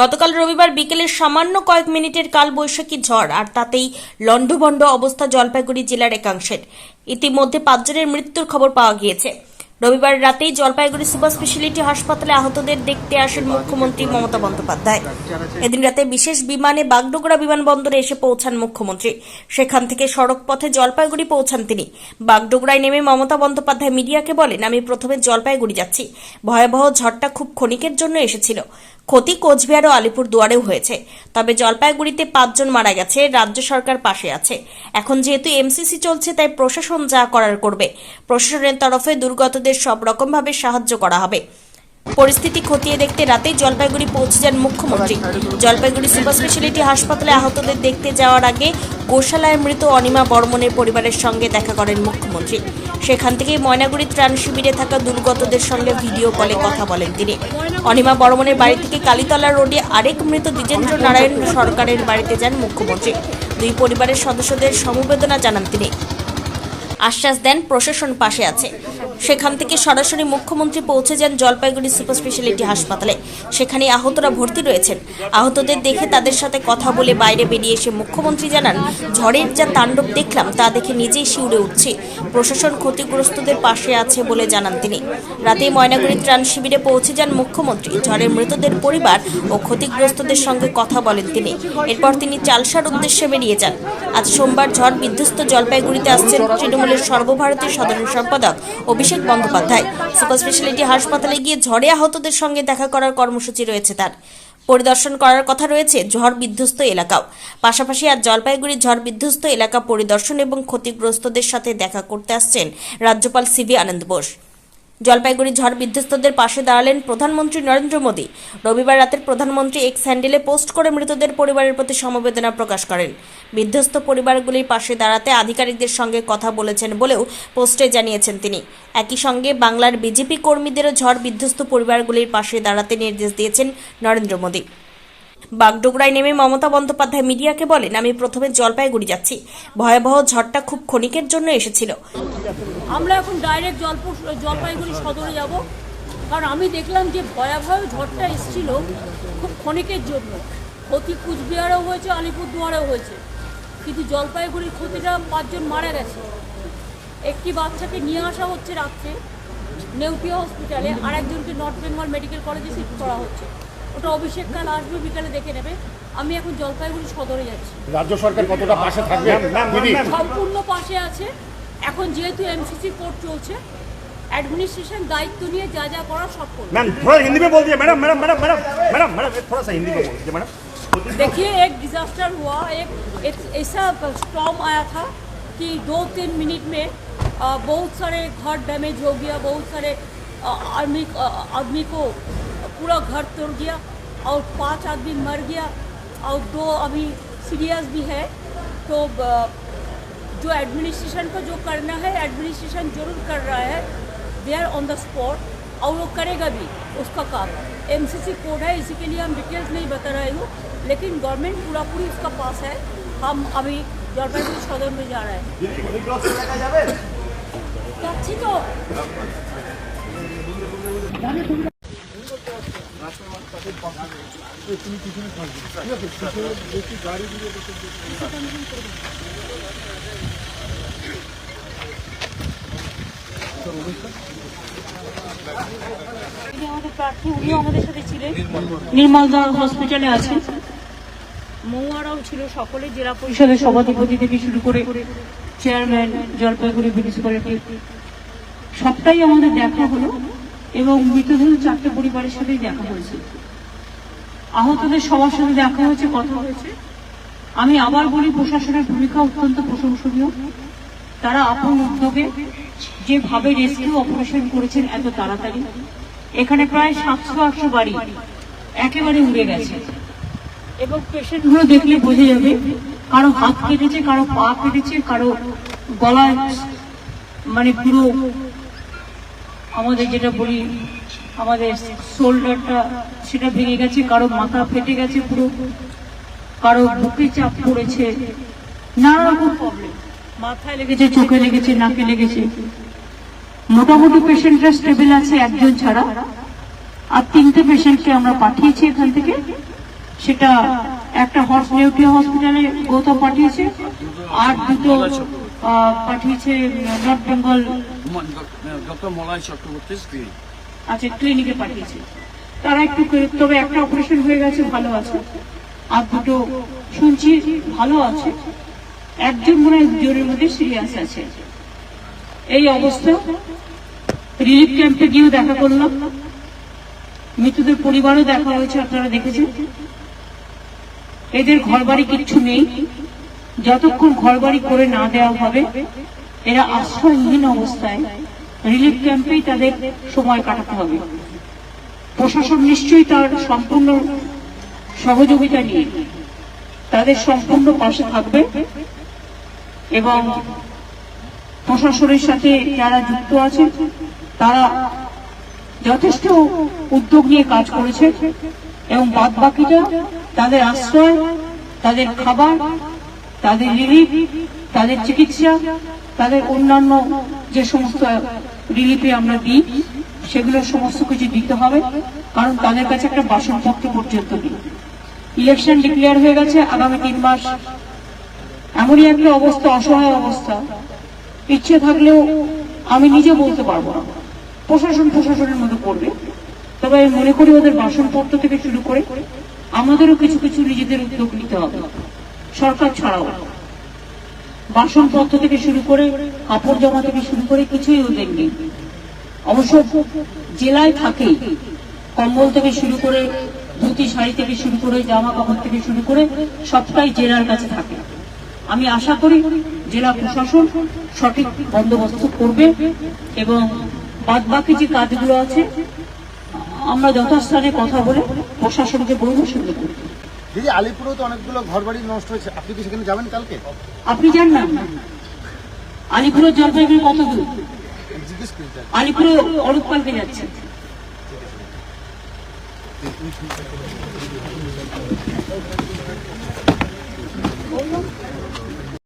গতকাল রবিবার বিকেলে সামান্য কয়েক মিনিটের কাল বৈশাখী ঝড় আর তাতেই লণ্ডভণ্ড অবস্থা জলপাইগুড়ি জেলার একাংশের। ইতিমধ্যে পাঁচজনের মৃত্যুর খবর পাওয়া গিয়েছে। রবিবার রাতেই জলপাইগুড়ি সুপার স্পেশালিটি হাসপাতালে আহতদের দেখতে আসেন মুখ্যমন্ত্রী মমতা বন্দ্যোপাধ্যায়। এদিন রাতে বিশেষ বিমানে বাগডোগরা বিমানবন্দরে এসে পৌঁছান মুখ্যমন্ত্রী। সেখান থেকে সড়ক পথে জলপাইগুড়ি পৌঁছান তিনি। বাগডোগরায় নেমে মমতা বন্দ্যোপাধ্যায় মিডিয়াকে বলেন, আমি প্রথমে জলপাইগুড়ি যাচ্ছি। ভয়াবহ ঝড়টা খুব ক্ষণিকের জন্য এসেছিল। ক্ষতি কোচবিহার ও আলিপুর দুয়ারেও হয়েছে। তবে জলপাইগুড়িতে পাঁচজন মারা গেছে, রাজ্য সরকার পাশে আছে। এখন যেহেতু এমসিসি চলছে, তাই প্রশাসন যা করার করবে। প্রশাসনের তরফে দুর্গতদের সব রকমভাবে সাহায্য করা হবে। পরিস্থিতি খতিয়ে দেখতে রাতেই জলপাইগুড়ি পৌঁছে যান মুখ্যমন্ত্রী। জলপাইগুড়ি সুপার স্পেশালিটি হাসপাতালে আহতদের দেখতে যাওয়ার আগে গোশালায় মৃত অনিমা বর্মনের পরিবারের সঙ্গে দেখা করেন মুখ্যমন্ত্রী। সেখান থেকে ময়নাগুড়ি ত্রাণ শিবিরে থাকা দুর্গতদের সঙ্গে ভিডিও কলে কথা বলেন তিনি। অনিমা বর্মনের বাড়ি থেকে কালীতলা রোডে আরেক মৃত দ্বিজেন্দ্র নারায়ণ সরকারের বাড়িতে যান মুখ্যমন্ত্রী। দুই পরিবারের সদস্যদের সমবেদনা জানান তিনি। আশ্বাস দেন প্রশাসন পাশে আছে। সেখান থেকে সরাসরি মুখ্যমন্ত্রী পৌঁছে যান জলপাইগুড়ি সুপার স্পেশালিটি হাসপাতালে। সেখানে আহতরা ভর্তি রয়েছেন। আহতদের দেখে তাদের সাথে কথা বলে বাইরে বেরিয়ে এসে মুখ্যমন্ত্রী জানান, ঝড়ের যা তাণ্ডব দেখলাম, তা দেখে নিজেই শিউরে উঠছি। প্রশাসন ক্ষতিগ্রস্তদের পাশে আছে বলে জানান তিনি। রাতে ময়নাগুড়ি ত্রাণ শিবিরে পৌঁছে যান মুখ্যমন্ত্রী। ঝড়ের মৃতদের পরিবার ও ক্ষতিগ্রস্তদের সঙ্গে কথা বলেন তিনি। এরপর তিনি চালসার উদ্দেশ্যে বেরিয়ে যান। আজ সোমবার ঝড় বিধ্বস্ত জলপাইগুড়িতে আসছেন তৃণমূলের সর্বভারতীয় সাধারণ সম্পাদক অভিষেক বন্দ্যোপাধ্যায়। সুপার স্পেশালিটি হাসপাতালে গিয়ে ঝড়ে আহতদের সঙ্গে দেখা করার কর্মসূচি রয়েছে তার। পরিদর্শন করার কথা রয়েছে ঝড় বিধ্বস্ত এলাকাও। পাশাপাশি আজ জলপাইগুড়ি ঝড় বিধ্বস্ত এলাকা পরিদর্শন এবং ক্ষতিগ্রস্তদের সাথে দেখা করতে আসছেন রাজ্যপাল সিবি আনন্দ বোস। জলপাইগুড়ি ঝড় বিধ্বস্তদের পাশে দাঁড়ালেন প্রধানমন্ত্রী নরেন্দ্র মোদী। রবিবার রাতের প্রধানমন্ত্রী এক্স হ্যান্ডেলে পোস্ট করে মৃতদের পরিবারের প্রতি সমবেদনা প্রকাশ করেন। বিধ্বস্ত পরিবারগুলির পাশে দাঁড়াতে আধিকারিকদের সঙ্গে কথা বলেছেন বলেও পোস্টে জানিয়েছেন তিনি। একই সঙ্গে বাংলার বিজেপি কর্মীদেরও ঝড় বিধ্বস্ত পরিবারগুলির পাশে দাঁড়াতে নির্দেশ দিয়েছেন নরেন্দ্র মোদী। বাগডোগরায় নেমে মমতা বন্দ্যোপাধ্যায় মিডিয়াকে বলেন, আমি প্রথমে জলপাইগুড়ি যাচ্ছি। ভয়াবহ ঝড়টা খুব ক্ষণিকের জন্য এসেছিল। আমরা এখন ডাইরেক্ট জলপুর জলপাইগুড়ি সদরে যাব। কারণ আমি দেখলাম যে ভয়াবহ ঝড়টা এসেছিল খুব ক্ষণিকের জন্য। ক্ষতি কুচবিহারেও হয়েছে আলিপুরদুয়ারেও হয়েছে। কিন্তু জলপাইগুড়ির ক্ষতিটা পাঁচজন মারা গেছে। একটি বাচ্চাকে নিয়ে আসা হচ্ছে রাত্রে নেউটিয়া হসপিটালে আর একজনকে নর্থ বেঙ্গল মেডিকেল কলেজে শিফট করা হচ্ছে। ওটা অভিষেক কাল আসবে বিকালে দেখে নেবে। আমি এখন জলপাইগুড়ি সদরে যাচ্ছি। রাজ্য সরকার কতটা পাশে থাকবে? সম্পূর্ণ পাশে আছে। এখন যেহেতু এমসিসি কোর্ট চলছে অ্যাডমিনিস্ট্রেশন দায়িত্ব নিয়ে যা যা করার সব করবে मैम थोड़ा हिंदी में बोल दिए madam madam madam madam madam madam थोड़ा सा हिंदी में बोल दीजिए मैडम देखिए एक डिजास्टर हुआ एक, एक ऐसा स्टॉर्म आया था कि दो तीन मिनट में अ, बहुत सारे घर डैमेज हो गया बहुत सारे अ, आदमी अ, आदमी को पूरा घर तोड़ गया और पांच आदमी मर गया और दो अभी सीरियस भी है तो अ, जो एडमिनिस्ट्रेशन को जो करना है एडमिनिस्ट्रेशन जरूर कर रहा है they are on the spot और वो करेगा भी उसका काम एम कोड है इसी के लिए हम डिटेल्स नहीं बता रहे हूँ लेकिन गवर्नमेंट पूरा पूरी उसका पास है हम अभी जलपाईगुड़ी सदर में जा रहे हैं যাচ্ছি তো যিনি আমাদের প্রার্থী, উনিও আমাদের সাথে ছিলেন। নির্মলদা হসপিটালে আছেন। মৌয়ারাও ছিল সকলে, জেলা পরিষদের সভাধিপতি থেকে শুরু করে চেয়ারম্যান জলপাইগুড়ি মিউনিসিপ্যালিটি সবটাই আমাদের দেখা হলো এবং মৃতদেহ চারটে পরিবারের সাথেই দেখা হয়েছে। আহতদের সবার সাথে দেখা হয়েছে, কথা হয়েছে। আমি আবার বলি, প্রশাসনের ভূমিকা অত্যন্ত প্রশংসনীয়। তারা আপন উদ্যোগে যেভাবে রেস্কিউ অপারেশন করেছেন এত তাড়াতাড়ি। এখানে প্রায় সাতশো আটশো বাড়ি একেবারে উড়ে গেছে। এবং পেশেন্টগুলো দেখলে বোঝা যাবে, কারও হাত কেটেছে, কারও পা কেটেছে, কারও গলায় মানে পুরো আমাদের যেটা বলি আমাদের শোল্ডারটা সেটা ভেঙে গেছে, কারও মাথা ফেটে গেছে পুরো, কারও বুকে চাপ পড়েছে, নানা রকম প্রবলেম মাথায় লেগেছে, চোখে লেগেছে, নাকে লেগেছে। মোটামুটি পেশেন্টরা স্টেবল আছে, একজন ছাড়া। আর তিনটে পেশেন্টকে আমরা পাঠিয়েছি এখান থেকে। সেটা একটা হর্স নিউক্লিয়ার হসপিটালে গৌতম পাঠিয়েছে, আর দুটো পাঠিয়েছে নর্থ বেঙ্গল ডক্টর মলয় চক্রবর্তী আচ্ছা ক্লিনিকে পাঠিয়েছে। তারা একটু তবে একটা অপারেশন হয়ে গেছে, ভালো আছে। আর দুটো শুনছি ভালো আছে। একজন মনে হয় জোরের মধ্যে সিরিয়াস আছে। এই অবস্থা। রিলিফ ক্যাম্পে গিয়েও দেখা করলাম। মৃতদের পরিবারও দেখা হয়েছে, আপনারা দেখেছেন। এদের ঘরবাড়ি কিচ্ছু নেই। যতক্ষণ ঘরবাড়ি করে না দেওয়া হবে, এরা আশ্রয়হীন অবস্থায়। রিলিফ ক্যাম্পেই তাদের সময় কাটাতে হবে। প্রশাসন নিশ্চয়ই তার সম্পূর্ণ সহযোগিতা নিয়ে তাদের সম্পূর্ণ পাশে থাকবে এবং প্রশাসনের সাথে যারা যুক্ত আছে, তারা যথেষ্ট উদ্যোগ নিয়ে কাজ করেছে এবং বাদ বাকিটা তাদের আশ্রয়, তাদের খাবার, তাদের রিলিফ তাদের চিকিৎসা তাদের অন্যান্য যে সমস্ত রিলিফে আমরা দিই, সেগুলো সমস্ত কিছু দিতে হবে, কারণ তাদের কাছে একটা বাসনপত্র পর্যন্ত নেই। ইলেকশন ডিক্লেয়ার হয়ে গেছে, আগামী তিন মাস। এমনই একটা অবস্থা, অসহায় অবস্থা। ইচ্ছে থাকলেও আমি নিজে বলতে পারব না। প্রশাসন প্রশাসনের মতো করবে। তবে আমি মনে করি ওদের বাসনপত্র থেকে শুরু করে আমাদেরও কিছু কিছু নিজেদের উদ্যোগ নিতে হবে। সরকার ছাড়াও। বাসনপত্র থেকে শুরু করে কাপড় জামা থেকে শুরু করে কিছুই ওদের নেই অবশ্য জেলায় থাকে, কম্বল থেকে শুরু করে, ধুতি শাড়ি থেকে শুরু করে জামা কাপড় থেকে শুরু করে সবটাই জেলার কাছে থাকে আমি আশা করি জেলা প্রশাসন সঠিক বন্দোবস্ত করবে এবং বাদ বাকি যে কাজগুলো আছে, আমরা যথাস্থানে কথা বলে প্রশাসনকে বলব সেগুলো করতে। দিদি আলিপুরেও তো অনেকগুলো ঘর বাড়ি নষ্ট হয়েছে আপনি কি সেখানে যাবেন কালকে? আপনি যান না। আলিপুরের জলপাইগুড়ি কত দূর? জিজ্ঞেস করি তাই। আলিপুরে অরূপপালকে যাচ্ছে।